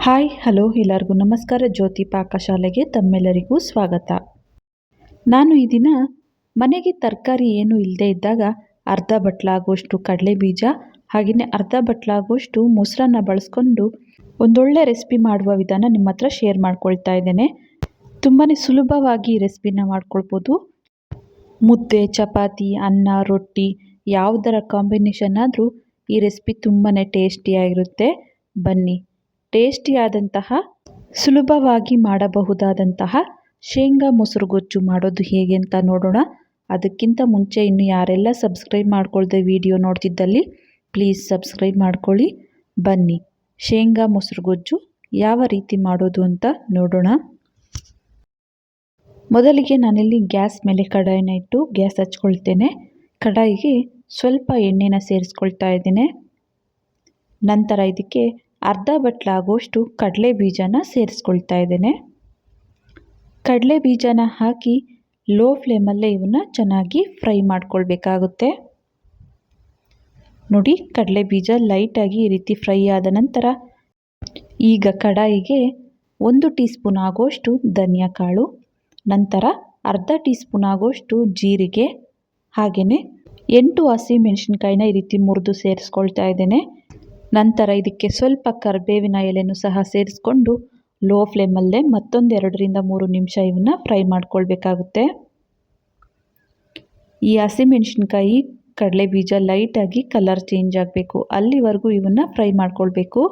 Hi, hello ಎಲ್ಲರಿಗೂ ನಮಸ್ಕಾರ. ಜ್ಯೋತಿ ಪಾಕಶಾಲೆಗೆ ತಮ್ಮೆಲ್ಲರಿಗೂ ಸ್ವಾಗತ. ನಾನು ಈ ದಿನ ಮನೆಗೆ ತರಕಾರಿ ಏನು ಇಲ್ಲದೆ ಇದ್ದಾಗ ಅರ್ಧ ಬಟ್ಲಾಗುವಷ್ಟು ಕಡಲೆ ಬೀಜ ಹಾಗೆಯೇ ಅರ್ಧ ಬಟ್ಲಾಗುವಷ್ಟು ಮೊಸರನ್ನ ಬಳಸ್ಕೊಂಡು ಒಂದೊಳ್ಳೆ ರೆಸಿಪಿ ಮಾಡುವ ವಿಧಾನ ನಿಮ್ಮ ಹತ್ರ ಶೇರ್ ಮಾಡ್ಕೊಳ್ತಾ ಇದ್ದೇನೆ. ತುಂಬಾ ಸುಲಭವಾಗಿ ರೆಸಿಪಿನ ಮಾಡ್ಕೊಳ್ಬೋದು. ಮುದ್ದೆ, ಚಪಾತಿ, ಅನ್ನ, ರೊಟ್ಟಿ, ಯಾವುದರ ಕಾಂಬಿನೇಷನ್ ಆದರೂ ಈ ರೆಸಿಪಿ ತುಂಬಾ ಟೇಸ್ಟಿಯಾಗಿರುತ್ತೆ. ಬನ್ನಿ. ಟೇಸ್ಟಿಯಾದಂತಹ, ಸುಲಭವಾಗಿ ಮಾಡಬಹುದಾದಂತಹ ಶೇಂಗಾ ಮೊಸರು ಗೊಜ್ಜು ಮಾಡೋದು ಹೇಗೆ ಅಂತ ನೋಡೋಣ. ಅದಕ್ಕಿಂತ ಮುಂಚೆ ಇನ್ನು ಯಾರೆಲ್ಲ ಸಬ್ಸ್ಕ್ರೈಬ್ ಮಾಡ್ಕೊಳ್ದೆ ವಿಡಿಯೋ ನೋಡ್ತಿದ್ದಲ್ಲಿ, ಪ್ಲೀಸ್ ಸಬ್ಸ್ಕ್ರೈಬ್ ಮಾಡ್ಕೊಳ್ಳಿ. ಬನ್ನಿ, ಶೇಂಗಾ ಮೊಸರು ಗೊಜ್ಜು ಯಾವ ರೀತಿ ಮಾಡೋದು ಅಂತ ನೋಡೋಣ. ಮೊದಲಿಗೆ ನಾನಿಲ್ಲಿ ಗ್ಯಾಸ್ ಮೇಲೆ ಕಡಾಯಿನ ಇಟ್ಟು ಗ್ಯಾಸ್ ಹಚ್ಕೊಳ್ತೇನೆ. ಕಡಾಯಿಗೆ ಸ್ವಲ್ಪ ಎಣ್ಣೆನ ಸೇರಿಸ್ಕೊಳ್ತಾ ಇದ್ದೇನೆ. ನಂತರ ಇದಕ್ಕೆ ಅರ್ಧ ಬಟ್ಲಾಗುವಷ್ಟು ಕಡಲೆ ಬೀಜನ ಸೇರಿಸ್ಕೊಳ್ತಾ ಇದ್ದೇನೆ. ಕಡಲೆ ಬೀಜನ ಹಾಕಿ ಲೋ ಫ್ಲೇಮಲ್ಲೇ ಇವನ್ನ ಚೆನ್ನಾಗಿ ಫ್ರೈ ಮಾಡ್ಕೊಳ್ಬೇಕಾಗುತ್ತೆ. ನೋಡಿ, ಕಡಲೆ ಬೀಜ ಲೈಟಾಗಿ ಈ ರೀತಿ ಫ್ರೈ ಆದ ನಂತರ ಈಗ ಕಡಾಯಿಗೆ ಒಂದು ಟೀ ಸ್ಪೂನ್ ಆಗುವಷ್ಟು ಧನಿಯಾ ಕಾಳು, ನಂತರ ಅರ್ಧ ಟೀ ಸ್ಪೂನ್ ಆಗೋಷ್ಟು ಜೀರಿಗೆ, ಹಾಗೆಯೇ ಎಂಟು ಹಸಿ ಮೆಣಸಿನ್ಕಾಯಿನ ಈ ರೀತಿ ಮುರಿದು ಸೇರಿಸ್ಕೊಳ್ತಾ ಇದ್ದೇನೆ. ನಂತರ ಇದಕ್ಕೆ ಸ್ವಲ್ಪ ಕರಿಬೇವಿನ ಎಲೆನೂ ಸಹ ಸೇರಿಸ್ಕೊಂಡು ಲೋ ಫ್ಲೇಮಲ್ಲೇ ಮತ್ತೊಂದು ಎರಡರಿಂದ ಮೂರು ನಿಮಿಷ ಇವನ್ನ ಫ್ರೈ ಮಾಡ್ಕೊಳ್ಬೇಕಾಗುತ್ತೆ. ಈ ಹಸಿಮೆಣಸಿನ್ಕಾಯಿ ಕಡಲೆ ಬೀಜ ಲೈಟಾಗಿ ಕಲರ್ ಚೇಂಜ್ ಆಗಬೇಕು. ಅಲ್ಲಿವರೆಗೂ ಇವನ್ನ ಫ್ರೈ ಮಾಡ್ಕೊಳ್ಬೇಕು.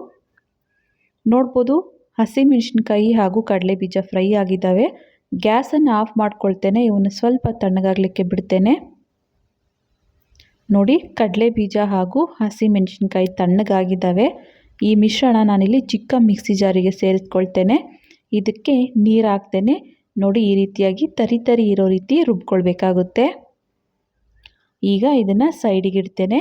ನೋಡ್ಬೋದು ಹಸಿಮೆಣಸಿನ್ಕಾಯಿ ಹಾಗೂ ಕಡಲೆ ಬೀಜ ಫ್ರೈ ಆಗಿದ್ದಾವೆ. ಗ್ಯಾಸನ್ನು ಆಫ್ ಮಾಡ್ಕೊಳ್ತೇನೆ. ಇವನ್ನ ಸ್ವಲ್ಪ ತಣ್ಣಗಾಗಲಿಕ್ಕೆ ಬಿಡ್ತೇನೆ. ನೋಡಿ, ಕಡಲೆ ಬೀಜ ಹಾಗೂ ಹಸಿಮೆಣಸಿನ್ಕಾಯಿ ತಣ್ಣಗಾಗಿದ್ದಾವೆ. ಈ ಮಿಶ್ರಣ ನಾನಿಲ್ಲಿ ಚಿಕ್ಕ ಮಿಕ್ಸಿ ಜಾರಿಗೆ ಸೇರಿಸ್ಕೊಳ್ತೇನೆ. ಇದಕ್ಕೆ ನೀರು ಹಾಕ್ತೇನೆ. ನೋಡಿ, ಈ ರೀತಿಯಾಗಿ ತರಿ ತರಿ ಇರೋ ರೀತಿ ರುಬ್ಕೊಳ್ಬೇಕಾಗುತ್ತೆ. ಈಗ ಇದನ್ನು ಸೈಡಿಗೆ ಇಡ್ತೇನೆ.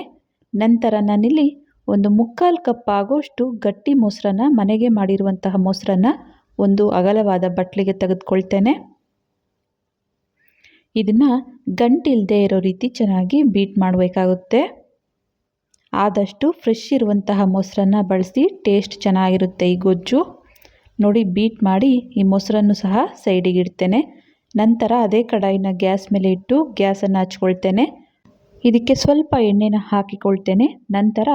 ನಂತರ ನಾನಿಲ್ಲಿ ಒಂದು ಮುಕ್ಕಾಲು ಕಪ್ ಆಗೋಷ್ಟು ಗಟ್ಟಿ ಮೊಸರನ್ನ, ಮನೆಗೆ ಮಾಡಿರುವಂತಹ ಮೊಸರನ್ನ ಒಂದು ಅಗಲವಾದ ಬಟ್ಲಿಗೆ ತೆಗೆದುಕೊಳ್ತೇನೆ. ಇದನ್ನು ಗಂಟಿಲ್ಲದೆ ಇರೋ ರೀತಿ ಚೆನ್ನಾಗಿ ಬೀಟ್ ಮಾಡಬೇಕಾಗುತ್ತೆ. ಆದಷ್ಟು ಫ್ರೆಶ್ ಇರುವಂತಹ ಮೊಸರನ್ನ ಬಳಸಿ ಟೇಸ್ಟ್ ಚೆನ್ನಾಗಿರುತ್ತೆ ಈ ಗೊಜ್ಜು. ನೋಡಿ, ಬೀಟ್ ಮಾಡಿ ಈ ಮೊಸರನ್ನು ಸಹ ಸೈಡಿಗೆ ಇಡ್ತೇನೆ. ನಂತರ ಅದೇ ಕಡಾಯಿನ ಗ್ಯಾಸ್ ಮೇಲೆ ಇಟ್ಟು ಗ್ಯಾಸನ್ನು ಹಚ್ಕೊಳ್ತೇನೆ. ಇದಕ್ಕೆ ಸ್ವಲ್ಪ ಎಣ್ಣೆನ ಹಾಕಿಕೊಳ್ತೇನೆ. ನಂತರ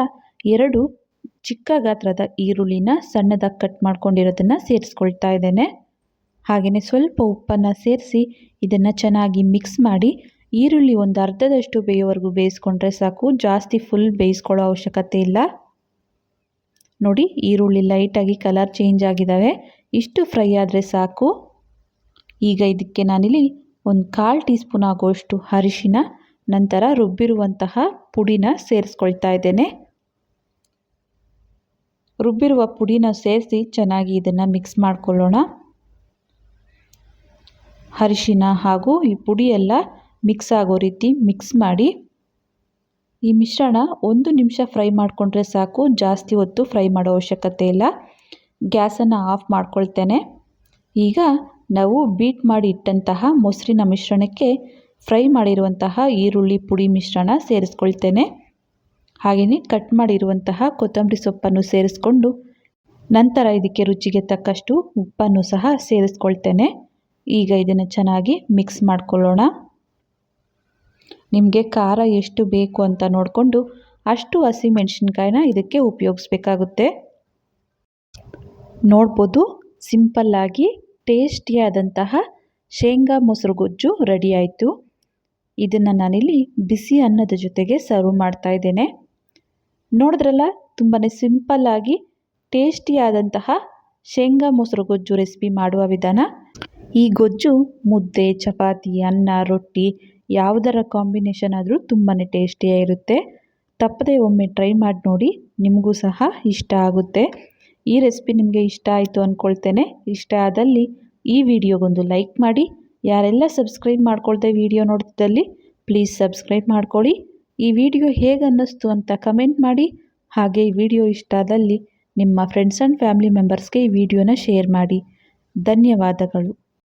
ಎರಡು ಚಿಕ್ಕ ಗಾತ್ರದ ಈರುಳ್ಳಿನ ಸಣ್ಣದಾಗಿ ಕಟ್ ಮಾಡ್ಕೊಂಡಿರೋದನ್ನು ಸೇರಿಸ್ಕೊಳ್ತಾ ಇದ್ದೇನೆ. ಹಾಗೆಯೇ ಸ್ವಲ್ಪ ಉಪ್ಪನ್ನು ಸೇರಿಸಿ ಇದನ್ನು ಚೆನ್ನಾಗಿ ಮಿಕ್ಸ್ ಮಾಡಿ ಈರುಳ್ಳಿ ಒಂದು ಅರ್ಧದಷ್ಟು ಬೇಯೋವರೆಗೂ ಬೇಯಿಸ್ಕೊಂಡ್ರೆ ಸಾಕು. ಜಾಸ್ತಿ ಫುಲ್ ಬೇಯಿಸ್ಕೊಳ್ಳೋ ಅವಶ್ಯಕತೆ ಇಲ್ಲ. ನೋಡಿ ಈರುಳ್ಳಿ ಲೈಟಾಗಿ ಕಲರ್ ಚೇಂಜ್ ಆಗಿದ್ದಾವೆ ಇಷ್ಟು ಫ್ರೈ ಆದರೆ ಸಾಕು. ಈಗ ಇದಕ್ಕೆ ನಾನಿಲ್ಲಿ ಒಂದು ಕಾಲು ಟೀ ಸ್ಪೂನ್ ಆಗುವಷ್ಟು ಅರಿಶಿನ, ನಂತರ ರುಬ್ಬಿರುವಂತಹ ಪುಡಿನ ಸೇರಿಸ್ಕೊಳ್ತಾ ಇದ್ದೇನೆ. ರುಬ್ಬಿರುವ ಪುಡಿನ ಸೇರಿಸಿ ಚೆನ್ನಾಗಿ ಇದನ್ನು ಮಿಕ್ಸ್ ಮಾಡ್ಕೊಳ್ಳೋಣ. ಅರಿಶಿನ ಹಾಗೂ ಈ ಪುಡಿ ಎಲ್ಲ ಮಿಕ್ಸ್ ಆಗೋ ರೀತಿ ಮಿಕ್ಸ್ ಮಾಡಿ ಈ ಮಿಶ್ರಣ ಒಂದು ನಿಮಿಷ ಫ್ರೈ ಮಾಡಿಕೊಂಡ್ರೆ ಸಾಕು. ಜಾಸ್ತಿ ಹೊತ್ತು ಫ್ರೈ ಮಾಡೋ ಅವಶ್ಯಕತೆ ಇಲ್ಲ. ಗ್ಯಾಸನ್ನು ಆಫ್ ಮಾಡ್ಕೊಳ್ತೇನೆ. ಈಗ ನಾವು ಬೀಟ್ ಮಾಡಿ ಇಟ್ಟಂತಹ ಮೊಸರಿನ ಮಿಶ್ರಣಕ್ಕೆ ಫ್ರೈ ಮಾಡಿರುವಂತಹ ಈರುಳ್ಳಿ ಪುಡಿ ಮಿಶ್ರಣ ಸೇರಿಸ್ಕೊಳ್ತೇನೆ. ಹಾಗೆಯೇ ಕಟ್ ಮಾಡಿರುವಂತಹ ಕೊತ್ತಂಬರಿ ಸೊಪ್ಪನ್ನು ಸೇರಿಸ್ಕೊಂಡು ನಂತರ ಇದಕ್ಕೆ ರುಚಿಗೆ ತಕ್ಕಷ್ಟು ಉಪ್ಪನ್ನು ಸಹ ಸೇರಿಸ್ಕೊಳ್ತೇನೆ. ಈಗ ಇದನ್ನು ಚೆನ್ನಾಗಿ ಮಿಕ್ಸ್ ಮಾಡ್ಕೊಳ್ಳೋಣ. ನಿಮಗೆ ಖಾರ ಎಷ್ಟು ಬೇಕು ಅಂತ ನೋಡಿಕೊಂಡು ಅಷ್ಟು ಹಸಿಮೆಣ್ಸಿನ್ಕಾಯಿನ ಇದಕ್ಕೆ ಉಪಯೋಗಿಸ್ಬೇಕಾಗುತ್ತೆ. ನೋಡ್ಬೋದು ಸಿಂಪಲ್ಲಾಗಿ ಟೇಸ್ಟಿಯಾದಂತಹ ಶೇಂಗಾ ಮೊಸರು ಗೊಜ್ಜು ರೆಡಿ ಆಯಿತು. ಇದನ್ನು ನಾನಿಲ್ಲಿ ಬಿಸಿ ಅನ್ನದ ಜೊತೆಗೆ ಸರ್ವ್ ಮಾಡ್ತಾ ಇದ್ದೇನೆ. ನೋಡಿದ್ರಲ್ಲ ತುಂಬಾ ಸಿಂಪಲ್ಲಾಗಿ ಟೇಸ್ಟಿಯಾದಂತಹ ಶೇಂಗಾ ಮೊಸರು ಗೊಜ್ಜು ರೆಸಿಪಿ ಮಾಡುವ ವಿಧಾನ. ಈ ಗೊಜ್ಜು, ಮುದ್ದೆ, ಚಪಾತಿ, ಅನ್ನ, ರೊಟ್ಟಿ ಯಾವುದರ ಕಾಂಬಿನೇಷನ್ ಆದರೂ ತುಂಬಾ ಟೇಸ್ಟಿಯಾಗಿರುತ್ತೆ ತಪ್ಪದೆ ಒಮ್ಮೆ ಟ್ರೈ ಮಾಡಿ ನೋಡಿ, ನಿಮಗೂ ಸಹ ಇಷ್ಟ ಆಗುತ್ತೆ. ಈ ರೆಸಿಪಿ ನಿಮಗೆ ಇಷ್ಟ ಆಯಿತು ಅಂದ್ಕೊಳ್ತೇನೆ ಇಷ್ಟ ಆದಲ್ಲಿ ಈ ವಿಡಿಯೋಗೊಂದು ಲೈಕ್ ಮಾಡಿ. ಯಾರೆಲ್ಲ ಸಬ್ಸ್ಕ್ರೈಬ್ ಮಾಡ್ಕೊಳ್ದೆ ವಿಡಿಯೋ ನೋಡ್ತಿದ್ದಲ್ಲಿ, ಪ್ಲೀಸ್ ಸಬ್ಸ್ಕ್ರೈಬ್ ಮಾಡ್ಕೊಳ್ಳಿ. ಈ ವಿಡಿಯೋ ಹೇಗೆ ಅನ್ನಿಸ್ತು ಅಂತ ಕಮೆಂಟ್ ಮಾಡಿ. ಹಾಗೆ ಈ ವಿಡಿಯೋ ಇಷ್ಟ ಆದಲ್ಲಿ ನಿಮ್ಮ ಫ್ರೆಂಡ್ಸ್ ಆ್ಯಂಡ್ ಫ್ಯಾಮಿಲಿ ಮೆಂಬರ್ಸ್ಗೆ ಈ ವಿಡಿಯೋನ ಶೇರ್ ಮಾಡಿ. ಧನ್ಯವಾದಗಳು.